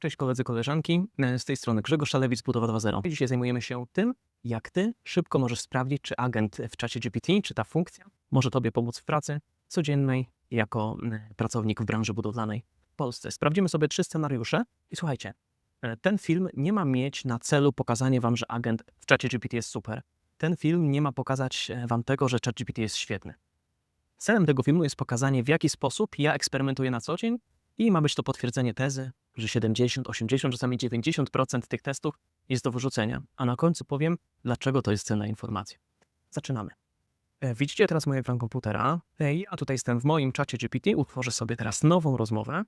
Cześć koledzy, koleżanki. E, Z tej strony Grzegorz Szalewicz, Budowa 2.0. Dzisiaj zajmujemy się tym, jak ty szybko możesz sprawdzić, czy agent w czacie GPT, czy ta funkcja może tobie pomóc w pracy codziennej jako e, pracownik w branży budowlanej w Polsce. Sprawdzimy sobie trzy scenariusze i słuchajcie, e, ten film nie ma mieć na celu pokazanie wam, że agent w czacie GPT jest super. Ten film nie ma pokazać wam tego, że ChatGPT jest świetny. Celem tego filmu jest pokazanie, w jaki sposób ja eksperymentuję na co dzień i ma być to potwierdzenie tezy, że 70, 80, czasami 90% tych testów jest do wyrzucenia. A na końcu powiem, dlaczego to jest cenna informacja. Zaczynamy. E, Widzicie teraz mój ekran komputera. Ej, a tutaj jestem w moim czacie GPT. Utworzę sobie teraz nową rozmowę.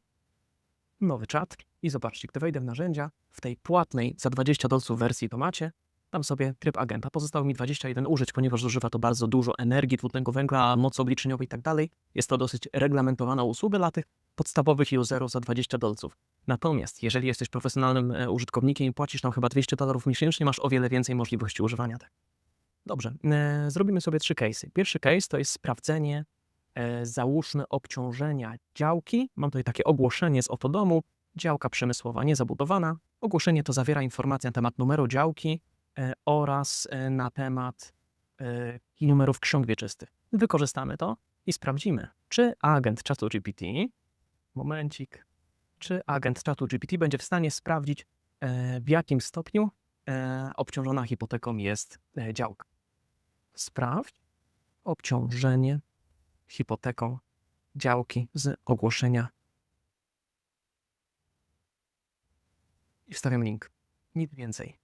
Nowy czat. I zobaczcie, gdy wejdę w narzędzia, w tej płatnej za 20 dolców wersji to macie, dam sobie tryb agenta. Pozostało mi 21 użyć, ponieważ zużywa to bardzo dużo energii, dwutlenku węgla, mocy obliczeniowej i tak dalej. Jest to dosyć reglamentowana usługa dla tych podstawowych userów za 20 dolców. Natomiast jeżeli jesteś profesjonalnym e, użytkownikiem i płacisz tam chyba 200 dolarów miesięcznie, masz o wiele więcej możliwości używania tego. Dobrze, e, zrobimy sobie trzy case'y. Pierwszy case to jest sprawdzenie, e, załóżmy, obciążenia działki. Mam tutaj takie ogłoszenie z oto domu, działka przemysłowa niezabudowana. Ogłoszenie to zawiera informacje na temat numeru działki oraz na temat numerów ksiąg wieczystych. Wykorzystamy to i sprawdzimy, czy agent czatu GPT, momencik, czy agent czatu GPT będzie w stanie sprawdzić, e, w jakim stopniu e, obciążona hipoteką jest e, działka. Sprawdź obciążenie hipoteką działki z ogłoszenia. I wstawiam link. Nic więcej.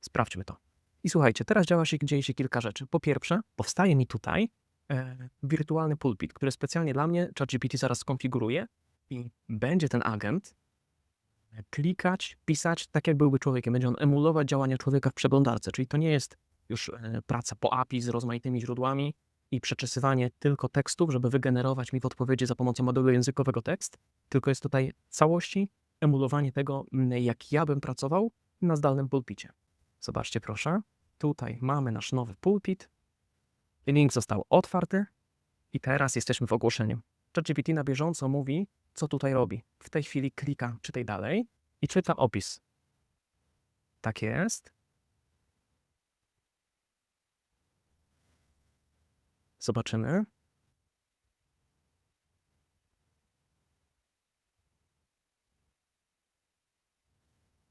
Sprawdźmy to. I słuchajcie, teraz działa się, dzieje się kilka rzeczy. Po pierwsze, powstaje mi tutaj e, wirtualny pulpit, który specjalnie dla mnie ChatGPT zaraz skonfiguruje i będzie ten agent klikać, pisać tak, jak byłby człowiekiem. Będzie on emulować działania człowieka w przeglądarce, czyli to nie jest już e, praca po API z rozmaitymi źródłami i przeczesywanie tylko tekstów, żeby wygenerować mi w odpowiedzi za pomocą modelu językowego tekst, tylko jest tutaj całości emulowanie tego, jak ja bym pracował na zdalnym pulpicie. Zobaczcie proszę, tutaj mamy nasz nowy pulpit, link został otwarty i teraz jesteśmy w ogłoszeniu. ChatGPT na bieżąco mówi, co tutaj robi. W tej chwili klika czytaj dalej i czyta opis. Tak jest. Zobaczymy.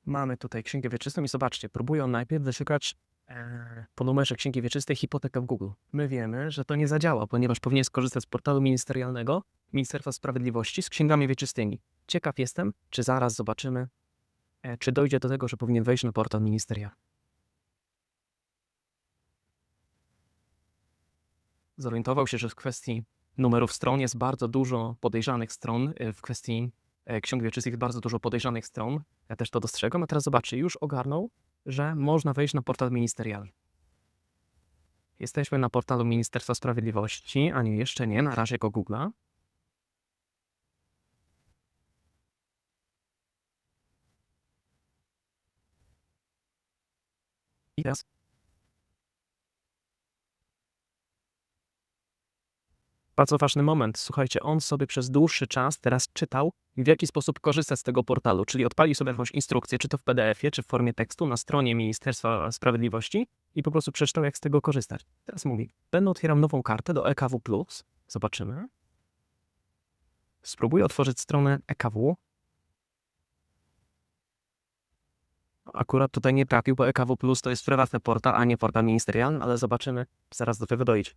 Mamy tutaj księgę wieczystą i zobaczcie, próbują najpierw wyszukać e, po numerze księgi wieczystej hipotekę w Google. My wiemy, że to nie zadziała, ponieważ powinien skorzystać z portalu ministerialnego Ministerstwa Sprawiedliwości z księgami wieczystymi. Ciekaw jestem, czy zaraz zobaczymy, e, czy dojdzie do tego, że powinien wejść na portal ministerialny. Zorientował się, że w kwestii numerów stron jest bardzo dużo podejrzanych stron, e, w kwestii e, ksiąg wieczystych bardzo dużo podejrzanych stron. Ja też to dostrzegam, a teraz zobaczcie, już ogarnął, że można wejść na portal ministerialny. Jesteśmy na portalu Ministerstwa Sprawiedliwości, a nie, jeszcze nie, na razie go Google'a. I teraz bardzo ważny moment. Słuchajcie, on sobie przez dłuższy czas teraz czytał, w jaki sposób korzystać z tego portalu, czyli odpalił sobie jakąś instrukcję, czy to w PDF-ie, czy w formie tekstu na stronie Ministerstwa Sprawiedliwości i po prostu przeczytał, jak z tego korzystać. Teraz mówi, będę otwierał nową kartę do EKW+. Zobaczymy. Spróbuję otworzyć stronę EKW. Akurat tutaj nie trafił, bo EKW Plus to jest prywatny portal, a nie portal ministerialny, ale zobaczymy, zaraz do tego dojdzie.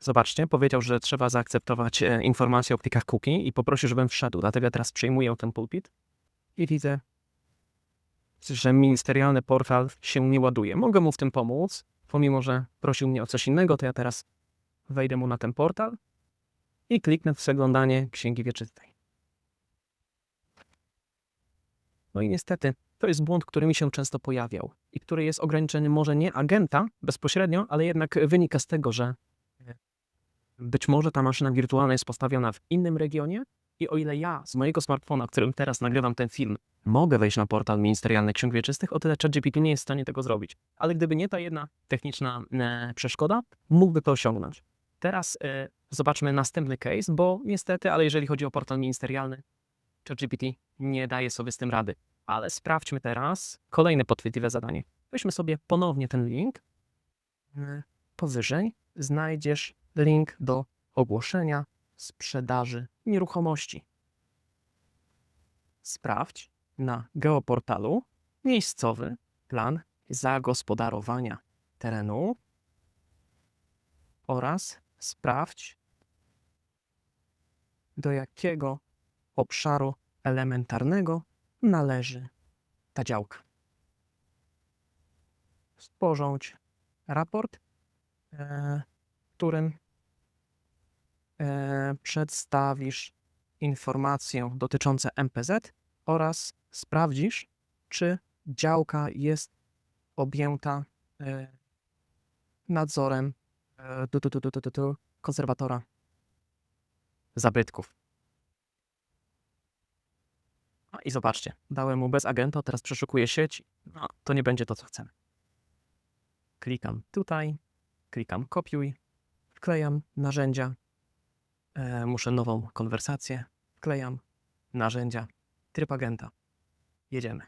Zobaczcie, powiedział, że trzeba zaakceptować e, informacje o plikach cookie i poprosił, żebym wszedł. Dlatego teraz przejmuję ten pulpit i widzę, że ministerialny portal się nie ładuje. Mogę mu w tym pomóc, pomimo że prosił mnie o coś innego, to ja teraz wejdę mu na ten portal i kliknę w przeglądanie Księgi Wieczystej. No i niestety, to jest błąd, który mi się często pojawiał i który jest ograniczony może nie agenta bezpośrednio, ale jednak wynika z tego, że e, być może ta maszyna wirtualna jest postawiona w innym regionie i o ile ja z mojego smartfona, którym teraz nagrywam ten film, mogę wejść na portal ministerialny ksiąg wieczystych, o tyle ChatGPT nie jest w stanie tego zrobić. Ale gdyby nie ta jedna techniczna e, przeszkoda, mógłby to osiągnąć. Teraz e, zobaczmy następny case, bo niestety, ale jeżeli chodzi o portal ministerialny, ChatGPT nie daje sobie z tym rady. Ale sprawdźmy teraz kolejne podchwytliwe zadanie. Weźmy sobie ponownie ten link. Powyżej znajdziesz link do ogłoszenia sprzedaży nieruchomości. Sprawdź na geoportalu miejscowy plan zagospodarowania terenu oraz sprawdź, do jakiego obszaru elementarnego należy ta działka. Sporządź raport, e, którym e, przedstawisz informacje dotyczące MPZ oraz sprawdzisz, czy działka jest objęta e, nadzorem e, tu, tu, konserwatora zabytków. A i zobaczcie, dałem mu bez agenta, teraz przeszukuję sieć. No, to nie będzie to, co chcemy. Klikam tutaj, klikam kopiuj, wklejam narzędzia, e, muszę nową konwersację, wklejam narzędzia, tryb agenta. Jedziemy.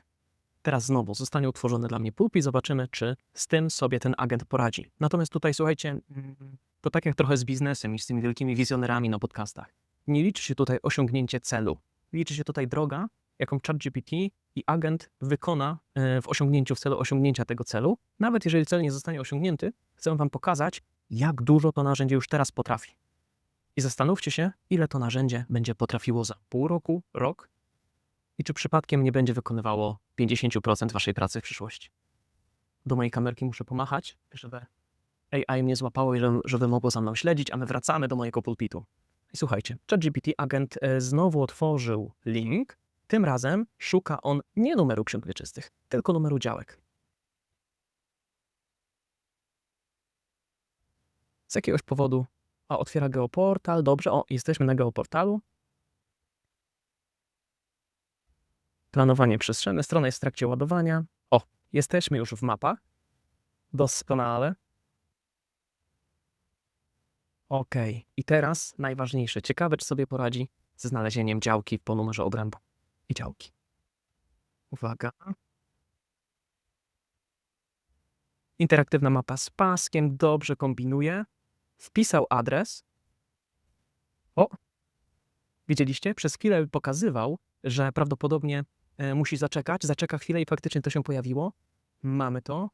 Teraz znowu zostanie utworzony dla mnie pulp i zobaczymy, czy z tym sobie ten agent poradzi. Natomiast tutaj, słuchajcie, mm, to tak jak trochę z biznesem i z tymi wielkimi wizjonerami na podcastach. Nie liczy się tutaj osiągnięcie celu. Liczy się tutaj droga, jaką ChatGPT i agent wykona e, w osiągnięciu, w celu osiągnięcia tego celu. Nawet jeżeli cel nie zostanie osiągnięty, chcę Wam pokazać, jak dużo to narzędzie już teraz potrafi. I zastanówcie się, ile to narzędzie będzie potrafiło za pół roku, rok i czy przypadkiem nie będzie wykonywało 50% Waszej pracy w przyszłości. Do mojej kamerki muszę pomachać, żeby AI mnie złapało i żeby, mogło za mną śledzić, a my wracamy do mojego pulpitu. I słuchajcie, ChatGPT agent e, znowu otworzył link. Tym razem szuka on nie numeru ksiąg wieczystych, tylko numeru działek. Z jakiegoś powodu a otwiera geoportal. Dobrze, o, jesteśmy na geoportalu. Planowanie przestrzenne. Strona jest w trakcie ładowania. O, jesteśmy już w mapach. Doskonale. Ok, i teraz najważniejsze. Ciekawe, czy sobie poradzi ze znalezieniem działki po numerze obrębu i działki. Uwaga. Interaktywna mapa z paskiem dobrze kombinuje. Wpisał adres. O! Widzieliście? Przez chwilę pokazywał, że prawdopodobnie e, musi zaczekać. Zaczeka chwilę i faktycznie to się pojawiło. Mamy to.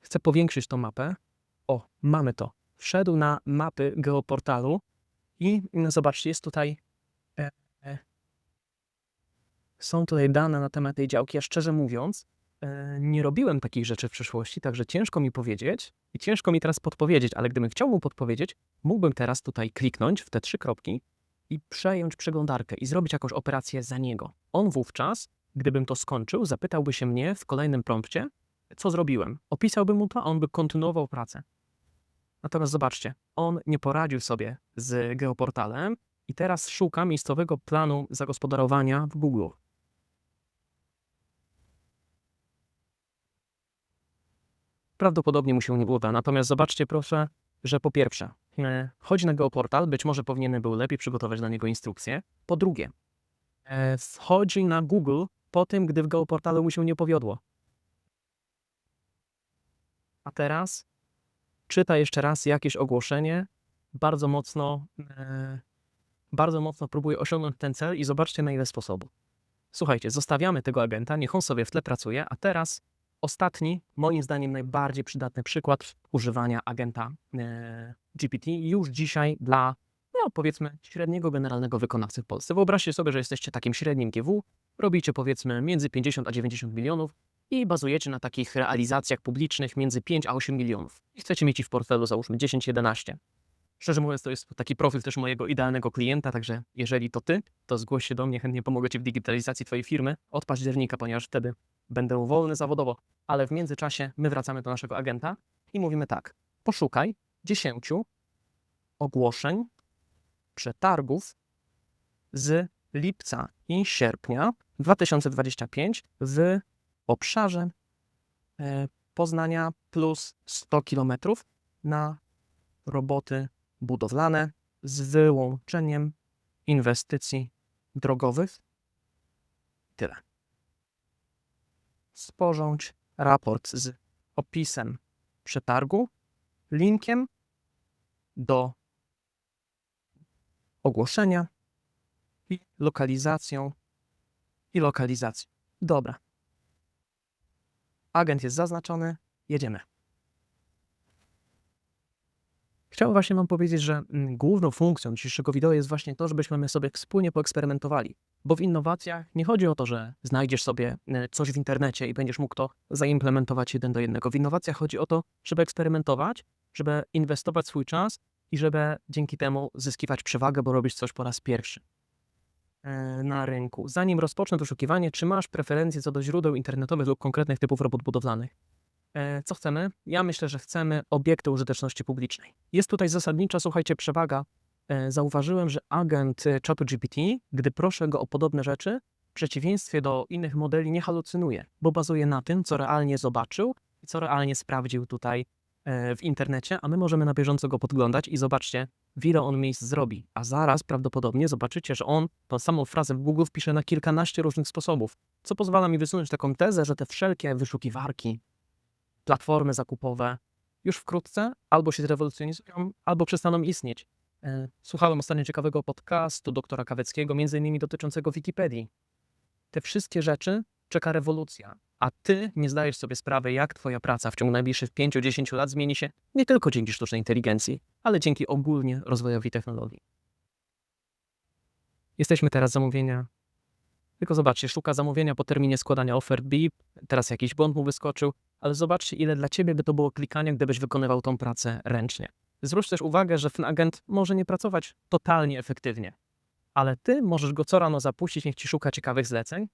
Chcę powiększyć tą mapę. O, mamy to. Wszedł na mapy geoportalu i no, zobaczcie, jest tutaj. Są tutaj dane na temat tej działki. Ja szczerze mówiąc, e, nie robiłem takich rzeczy w przeszłości, także ciężko mi powiedzieć i ciężko mi teraz podpowiedzieć, ale gdybym chciał mu podpowiedzieć, mógłbym teraz tutaj kliknąć w te trzy kropki i przejąć przeglądarkę i zrobić jakąś operację za niego. On wówczas, gdybym to skończył, zapytałby się mnie w kolejnym prompcie, co zrobiłem. Opisałbym mu to, a on by kontynuował pracę. Natomiast zobaczcie, on nie poradził sobie z geoportalem i teraz szuka miejscowego planu zagospodarowania w Google. Prawdopodobnie mu się nie uda. Natomiast zobaczcie proszę, że po pierwsze, e, chodzi na geoportal, być może powinien był lepiej przygotować dla niego instrukcję. Po drugie, e, wchodzi na Google po tym, gdy w geoportalu mu się nie powiodło. A teraz czyta jeszcze raz jakieś ogłoszenie, bardzo mocno, e, bardzo mocno próbuje osiągnąć ten cel i zobaczcie na ile sposobów. Słuchajcie, zostawiamy tego agenta, niech on sobie w tle pracuje, a teraz ostatni, moim zdaniem najbardziej przydatny przykład używania agenta e, GPT już dzisiaj dla, no powiedzmy, średniego generalnego wykonawcy w Polsce. Wyobraźcie sobie, że jesteście takim średnim GW, robicie powiedzmy między 50 a 90 milionów i bazujecie na takich realizacjach publicznych między 5 a 8 milionów. I chcecie mieć ich w portfelu załóżmy 10-11. Szczerze mówiąc, to jest taki profil też mojego idealnego klienta, także jeżeli to ty, to zgłoś się do mnie, chętnie pomogę ci w digitalizacji twojej firmy od października, ponieważ wtedy będę wolny zawodowo. Ale w międzyczasie my wracamy do naszego agenta i mówimy tak: poszukaj 10 ogłoszeń przetargów z lipca i sierpnia 2025 w obszarze e, Poznania plus 100 km na roboty budowlane z wyłączeniem inwestycji drogowych tyle. Sporządź raport z opisem przetargu, linkiem do ogłoszenia i lokalizacją i lokalizacją. Dobra. Agent jest zaznaczony, jedziemy. Chciałbym właśnie Wam powiedzieć, że mm, główną funkcją dzisiejszego wideo jest właśnie to, żebyśmy my sobie wspólnie poeksperymentowali. Bo w innowacjach nie chodzi o to, że znajdziesz sobie e, coś w internecie i będziesz mógł to zaimplementować jeden do jednego. W innowacjach chodzi o to, żeby eksperymentować, żeby inwestować swój czas i żeby dzięki temu zyskiwać przewagę, bo robisz coś po raz pierwszy e, na rynku. Zanim rozpocznę poszukiwanie, czy masz preferencje co do źródeł internetowych lub konkretnych typów robót budowlanych? E, Co chcemy? Ja myślę, że chcemy obiekty użyteczności publicznej. Jest tutaj zasadnicza, słuchajcie, przewaga. E, Zauważyłem, że agent e, czatu GPT, gdy proszę go o podobne rzeczy, w przeciwieństwie do innych modeli nie halucynuje, bo bazuje na tym, co realnie zobaczył i co realnie sprawdził tutaj e, w internecie, a my możemy na bieżąco go podglądać i zobaczcie, w ile on miejsc zrobi. A zaraz prawdopodobnie zobaczycie, że on tą samą frazę w Google wpisze na kilkanaście różnych sposobów, co pozwala mi wysunąć taką tezę, że te wszelkie wyszukiwarki, platformy zakupowe już wkrótce albo się zrewolucjonizują, albo przestaną istnieć. E, Słuchałem ostatnio ciekawego podcastu doktora Kaweckiego, między innymi dotyczącego Wikipedii. Te wszystkie rzeczy czeka rewolucja, a ty nie zdajesz sobie sprawy, jak twoja praca w ciągu najbliższych 5-10 lat zmieni się nie tylko dzięki sztucznej inteligencji, ale dzięki ogólnie rozwojowi technologii. Jesteśmy teraz zamówienia. Tylko zobaczcie, sztuka zamówienia po terminie składania ofert BIP, teraz jakiś błąd mu wyskoczył, ale zobaczcie, ile dla ciebie by to było klikania, gdybyś wykonywał tą pracę ręcznie. Zwróć też uwagę, że ten agent może nie pracować totalnie efektywnie, ale ty możesz go co rano zapuścić, niech ci szuka ciekawych zleceń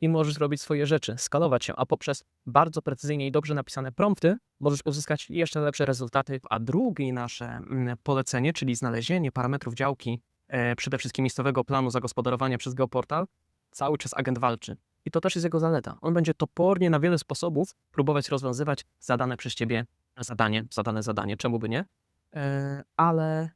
i możesz robić swoje rzeczy, skalować się, a poprzez bardzo precyzyjnie i dobrze napisane prompty możesz uzyskać jeszcze lepsze rezultaty. A drugie nasze mm, polecenie, czyli znalezienie parametrów działki, e, przede wszystkim miejscowego planu zagospodarowania przez Geoportal, cały czas agent walczy. I to też jest jego zaleta. On będzie topornie na wiele sposobów próbować rozwiązywać zadane przez ciebie zadanie, zadane zadanie, czemu by nie? E, ale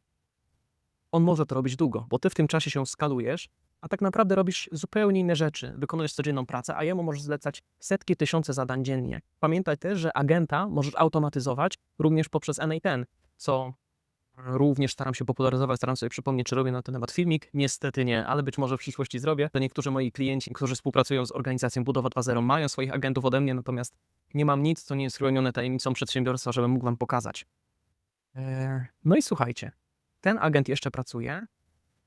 on może to robić długo, bo ty w tym czasie się skalujesz, a tak naprawdę robisz zupełnie inne rzeczy. Wykonujesz codzienną pracę, a jemu możesz zlecać setki, tysiące zadań dziennie. Pamiętaj też, że agenta możesz automatyzować również poprzez NA10, co również staram się popularyzować, staram sobie przypomnieć, czy robię na ten temat filmik. Niestety nie, ale być może w przyszłości zrobię. To niektórzy moi klienci, którzy współpracują z organizacją Budowa 2.0 mają swoich agentów ode mnie, natomiast nie mam nic, co nie jest chronione tajemnicą przedsiębiorstwa, żebym mógł wam pokazać. Eee, No i słuchajcie, ten agent jeszcze pracuje,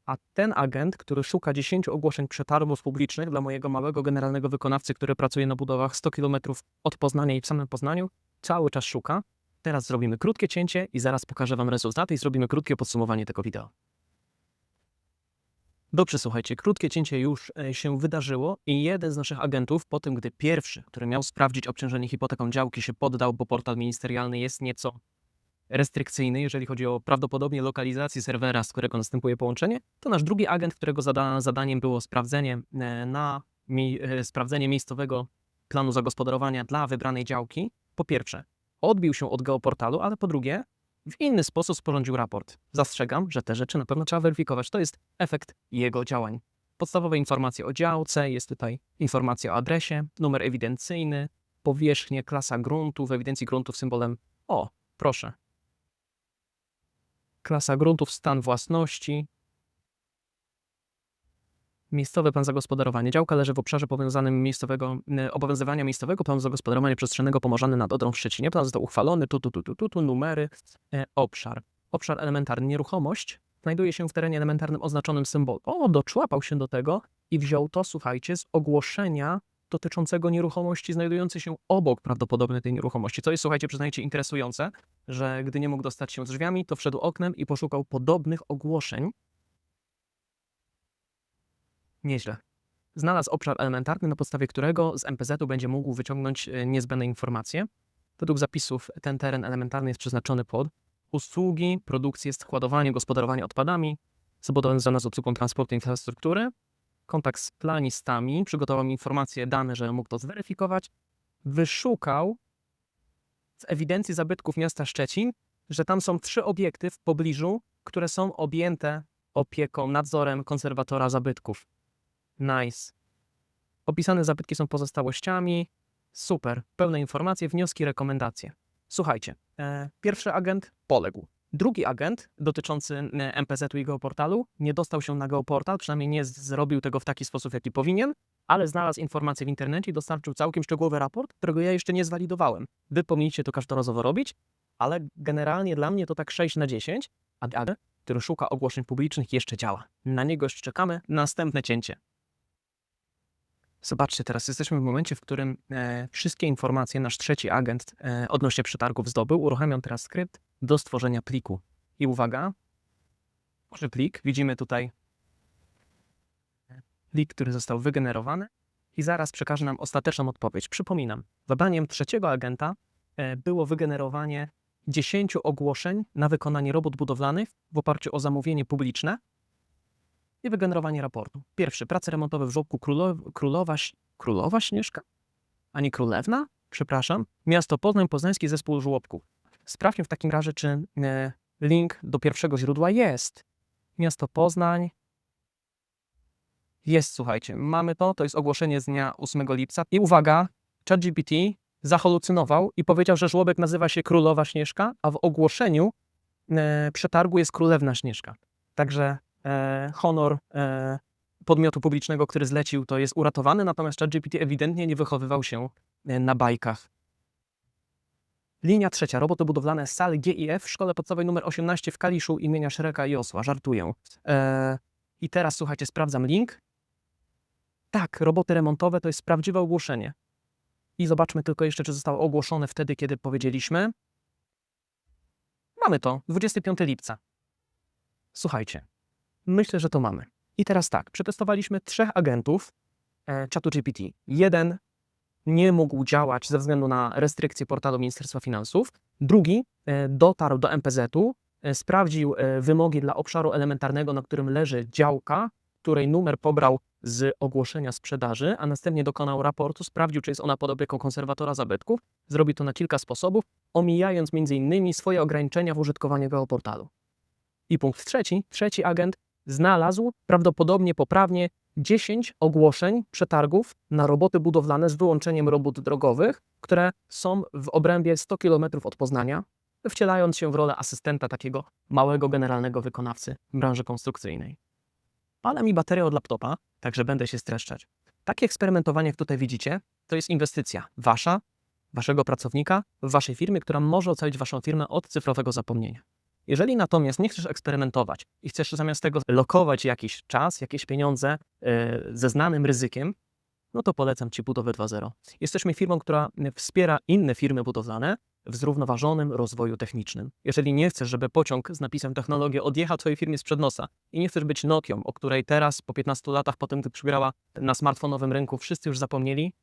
a ten agent, który szuka 10 ogłoszeń przetargów publicznych dla mojego małego generalnego wykonawcy, który pracuje na budowach 100 km od Poznania i w samym Poznaniu, cały czas szuka. Teraz zrobimy krótkie cięcie i zaraz pokażę Wam rezultaty i zrobimy krótkie podsumowanie tego wideo. Dobrze, słuchajcie, krótkie cięcie już e, się wydarzyło i jeden z naszych agentów, po tym gdy pierwszy, który miał sprawdzić obciążenie hipoteką działki, się poddał, bo portal ministerialny jest nieco restrykcyjny, jeżeli chodzi o prawdopodobnie lokalizację serwera, z którego następuje połączenie, to nasz drugi agent, którego zada zadaniem było sprawdzenie e, na mie e, sprawdzenie miejscowego planu zagospodarowania dla wybranej działki, po pierwsze, odbił się od geoportalu, ale po drugie, w inny sposób sporządził raport. Zastrzegam, że te rzeczy na pewno trzeba weryfikować. To jest efekt jego działań. Podstawowe informacje o działce, jest tutaj informacja o adresie, numer ewidencyjny, powierzchnię, klasa gruntu, w ewidencji gruntów symbolem o, proszę. Klasa gruntów, stan własności, Miejscowy plan zagospodarowania. Działka leży w obszarze powiązanym miejscowego, obowiązywania miejscowego planu zagospodarowania przestrzennego Pomorzany nad Odrą w Szczecinie. Plan został uchwalony, tu, tu, tu, tu, tu, tu numery, e, obszar. Obszar elementarny. Nieruchomość znajduje się w terenie elementarnym oznaczonym symbolem. O, doczłapał się do tego i wziął to, słuchajcie, z ogłoszenia dotyczącego nieruchomości znajdującej się obok prawdopodobnie tej nieruchomości. Co jest, słuchajcie, przyznajcie, interesujące, że gdy nie mógł dostać się drzwiami, to wszedł oknem i poszukał podobnych ogłoszeń Nieźle. Znalazł obszar elementarny, na podstawie którego z MPZ-u będzie mógł wyciągnąć e, niezbędne informacje. Według zapisów ten teren elementarny jest przeznaczony pod usługi, produkcję, składowanie, gospodarowanie odpadami, zabudowę związane z obsługą transportu i infrastruktury, kontakt z planistami, przygotował mi informacje, dane, że mógł to zweryfikować, wyszukał z ewidencji zabytków miasta Szczecin, że tam są trzy obiekty w pobliżu, które są objęte opieką, nadzorem konserwatora zabytków. Nice. Opisane zabytki są pozostałościami. Super. Pełne informacje, wnioski, rekomendacje. Słuchajcie, e, pierwszy agent poległ. Drugi agent dotyczący e, MPZ-u i geoportalu nie dostał się na geoportal, przynajmniej nie zrobił tego w taki sposób, jaki powinien, ale znalazł informacje w internecie i dostarczył całkiem szczegółowy raport, którego ja jeszcze nie zwalidowałem. Wy powinniście to każdorazowo robić, ale generalnie dla mnie to tak 6 na 10, a agent, który szuka ogłoszeń publicznych, jeszcze działa. Na niego jeszcze czekamy. Następne cięcie. Zobaczcie, teraz jesteśmy w momencie, w którym e, wszystkie informacje nasz trzeci agent e, odnośnie przetargów zdobył. Uruchamiam teraz skrypt do stworzenia pliku. I uwaga, może plik, widzimy tutaj plik, który został wygenerowany i zaraz przekaże nam ostateczną odpowiedź. Przypominam, zadaniem trzeciego agenta e, było wygenerowanie 10 ogłoszeń na wykonanie robót budowlanych w oparciu o zamówienie publiczne i wygenerowanie raportu. Pierwszy, prace remontowe w żłobku Królo, Królowa, Ś- Królowa Śnieżka? A nie Królewna? Przepraszam. Miasto Poznań, Poznański Zespół Żłobków. Sprawdźmy w takim razie, czy e, link do pierwszego źródła jest. Miasto Poznań. Jest, słuchajcie, mamy to, to jest ogłoszenie z dnia 8 lipca. I uwaga, ChatGPT zahalucynował i powiedział, że żłobek nazywa się Królowa Śnieżka, a w ogłoszeniu e, przetargu jest Królewna Śnieżka. Także e, honor e, podmiotu publicznego, który zlecił, to jest uratowany, natomiast ChatGPT ewidentnie nie wychowywał się e, na bajkach. Linia trzecia, roboty budowlane z sali GIF w szkole podstawowej nr 18 w Kaliszu imienia Szereka i Osła. Żartuję. E, I teraz słuchajcie, sprawdzam link. Tak, roboty remontowe to jest prawdziwe ogłoszenie. I zobaczmy tylko jeszcze, czy zostało ogłoszone wtedy, kiedy powiedzieliśmy. Mamy to, 25 lipca. Słuchajcie, myślę, że to mamy. I teraz tak, przetestowaliśmy trzech agentów e, czatu GPT. Jeden nie mógł działać ze względu na restrykcje portalu Ministerstwa Finansów. Drugi e, dotarł do MPZ-u, e, sprawdził e, wymogi dla obszaru elementarnego, na którym leży działka, której numer pobrał z ogłoszenia sprzedaży, a następnie dokonał raportu, sprawdził, czy jest ona pod opieką konserwatora zabytków. Zrobi to na kilka sposobów, omijając m.in. swoje ograniczenia w użytkowaniu geoportalu. I punkt trzeci, trzeci agent znalazł prawdopodobnie poprawnie 10 ogłoszeń przetargów na roboty budowlane z wyłączeniem robót drogowych, które są w obrębie 100 km od Poznania, wcielając się w rolę asystenta takiego małego generalnego wykonawcy branży konstrukcyjnej. Pada mi bateria od laptopa, także będę się streszczać. Takie eksperymentowanie, jak tutaj widzicie, to jest inwestycja wasza, waszego pracownika w waszej firmie, która może ocalić waszą firmę od cyfrowego zapomnienia. Jeżeli natomiast nie chcesz eksperymentować i chcesz zamiast tego lokować jakiś czas, jakieś pieniądze e, ze znanym ryzykiem, no to polecam Ci budowę 2.0. Jesteśmy firmą, która wspiera inne firmy budowlane w zrównoważonym rozwoju technicznym. Jeżeli nie chcesz, żeby pociąg z napisem technologia odjechał Twojej firmie sprzed nosa i nie chcesz być Nokią, o której teraz po 15 latach, po tym gdy przygrała na smartfonowym rynku, wszyscy już zapomnieli,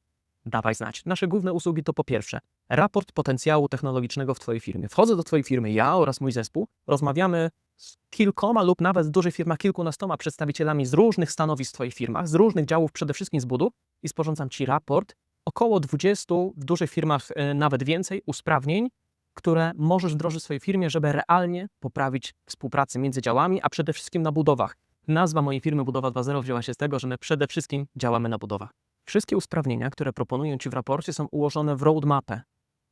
dawaj znać. Nasze główne usługi to po pierwsze raport potencjału technologicznego w Twojej firmie. Wchodzę do Twojej firmy, ja oraz mój zespół, rozmawiamy z kilkoma lub nawet w dużych firmach kilkunastoma przedstawicielami z różnych stanowisk w Twoich firmach, z różnych działów, przede wszystkim z budów i sporządzam Ci raport, około 20, w dużych firmach y, nawet więcej, usprawnień, które możesz wdrożyć w swojej firmie, żeby realnie poprawić współpracę między działami, a przede wszystkim na budowach. Nazwa mojej firmy Budowa 2.0 wzięła się z tego, że my przede wszystkim działamy na budowach. Wszystkie usprawnienia, które proponuję Ci w raporcie, są ułożone w roadmapę,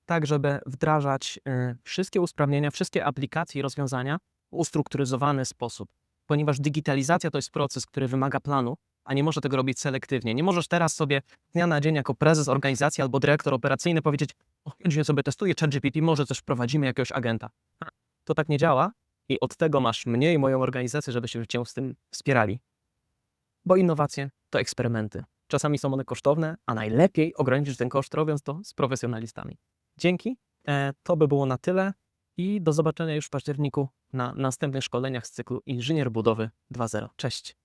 tak żeby wdrażać y, wszystkie usprawnienia, wszystkie aplikacje i rozwiązania w ustrukturyzowany sposób. Ponieważ digitalizacja to jest proces, który wymaga planu, a nie może tego robić selektywnie. Nie możesz teraz sobie dnia na dzień jako prezes organizacji albo dyrektor operacyjny powiedzieć, o, dzisiaj sobie testuję ChatGPT, może też wprowadzimy jakiegoś agenta. To tak nie działa i od tego masz mnie i moją organizację, żebyśmy Cię z tym wspierali. Bo innowacje to eksperymenty. Czasami są one kosztowne, a najlepiej ograniczyć ten koszt, robiąc to z profesjonalistami. Dzięki. E, to by było na tyle i do zobaczenia już w październiku na następnych szkoleniach z cyklu Inżynier Budowy 2.0. Cześć.